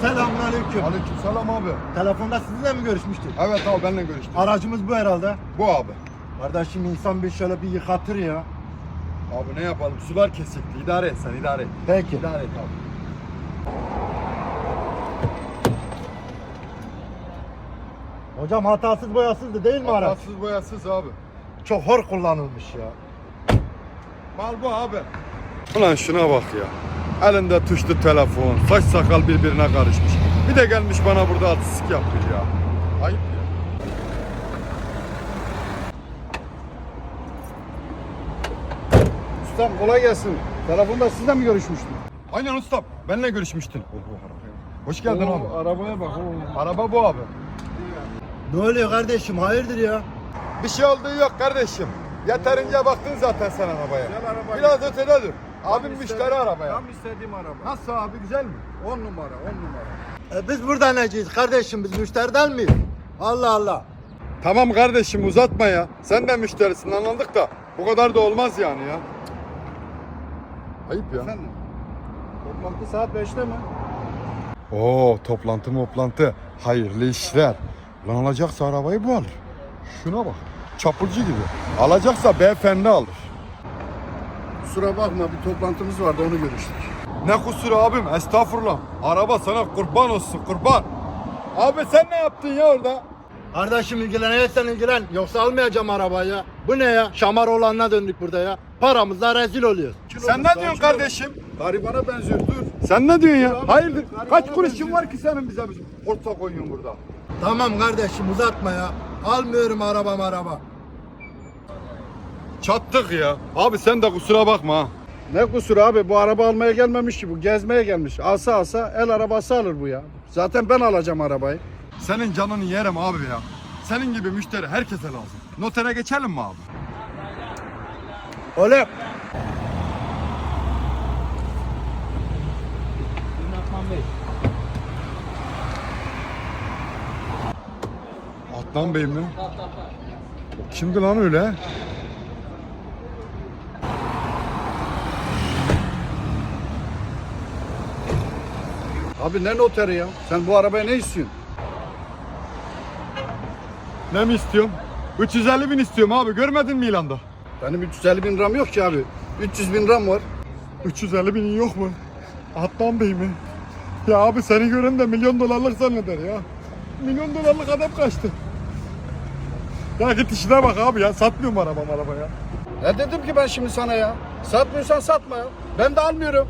Selamünaleyküm. Aleykümselam abi. Telefonda sizinle mi görüşmüştük? Evet abi benimle görüştük. Aracımız bu herhalde. Bu abi. Kardeşim insan bir şöyle bir yıkatır ya. Abi ne yapalım? Sular kesikti. İdare et sen idare et. Peki. İdare et abi. Hocam hatasız boyasızdı değil mi araç? Hatasız boyasız abi. Çok hor kullanılmış ya. Mal bu abi. Ulan şuna bak ya. Elinde tuşlu telefon, saç sakal birbirine karışmış. Bir de gelmiş bana burada artistik yapıyor ya. Ayıp ya. Ustam kolay gelsin. Telefonda sizle mi görüşmüştüm? Aynen ustam. Benimle görüşmüştün. Hoş geldin Oo, abi. Arabaya bak. oo. Araba bu abi. Ne oluyor kardeşim hayırdır ya? Bir şey olduğu yok kardeşim. Yeterince baktın zaten sen arabaya. Biraz ötede dur. Abim müşteri istediğim- arabaya. Tam istediğim araba. Nasıl abi güzel mi? 10 numara 10 numara. E biz burada neciyiz kardeşim biz müşteriden miyiz? Allah Allah. Tamam kardeşim uzatma ya. Sen de müşterisin anladık da bu kadar da olmaz yani ya. Ayıp ya. Toplantı saat 5'te mi? Oo toplantı toplantı. Hayırlı işler. Lan alacaksa arabayı bu alır. Şuna bak. Çapulcu gibi. Alacaksa beyefendi alır. Kusura bakma bir toplantımız vardı onu görüştük. Ne kusuru abim estağfurullah. Araba sana kurban olsun kurban. Abi sen ne yaptın ya orada? Kardeşim ilgilenirsen ilgilen yoksa almayacağım arabayı ya. Bu ne ya? Şamar olanına döndük burada ya. Paramızla rezil oluyoruz. Sen ne diyorsun kardeşim? Garibana benziyor dur. Sen ne diyorsun ya? Abi, Hayırdır? Kaç kuruşun var ki senin bize bir orta koyuyorsun burada? Tamam kardeşim uzatma ya. Almıyorum araba araba. Çattık ya. Abi sen de kusura bakma ha. Ne kusuru abi bu araba almaya gelmemiş ki bu gezmeye gelmiş. Alsa alsa el arabası alır bu ya. Zaten ben alacağım arabayı. Senin canını yerim abi ya. Senin gibi müşteri herkese lazım. Notere geçelim mi abi? Oğlum. Adnan Bey mi? O kimdi lan öyle? Abi ne noteri ya? Sen bu arabaya ne istiyorsun? Ne mi istiyorum? 350 bin istiyorum abi. Görmedin mi ilanda? Benim 350 bin liram yok ki abi. 300 bin liram var. 350 binin yok mu? Adnan Bey mi? Ya abi seni gören de milyon dolarlık zanneder ya. Milyon dolarlık adam kaçtı. Ya git işine bak abi ya. Satmıyorum arabam araba ya. Ne dedim ki ben şimdi sana ya? Satmıyorsan satma ya. Ben de almıyorum.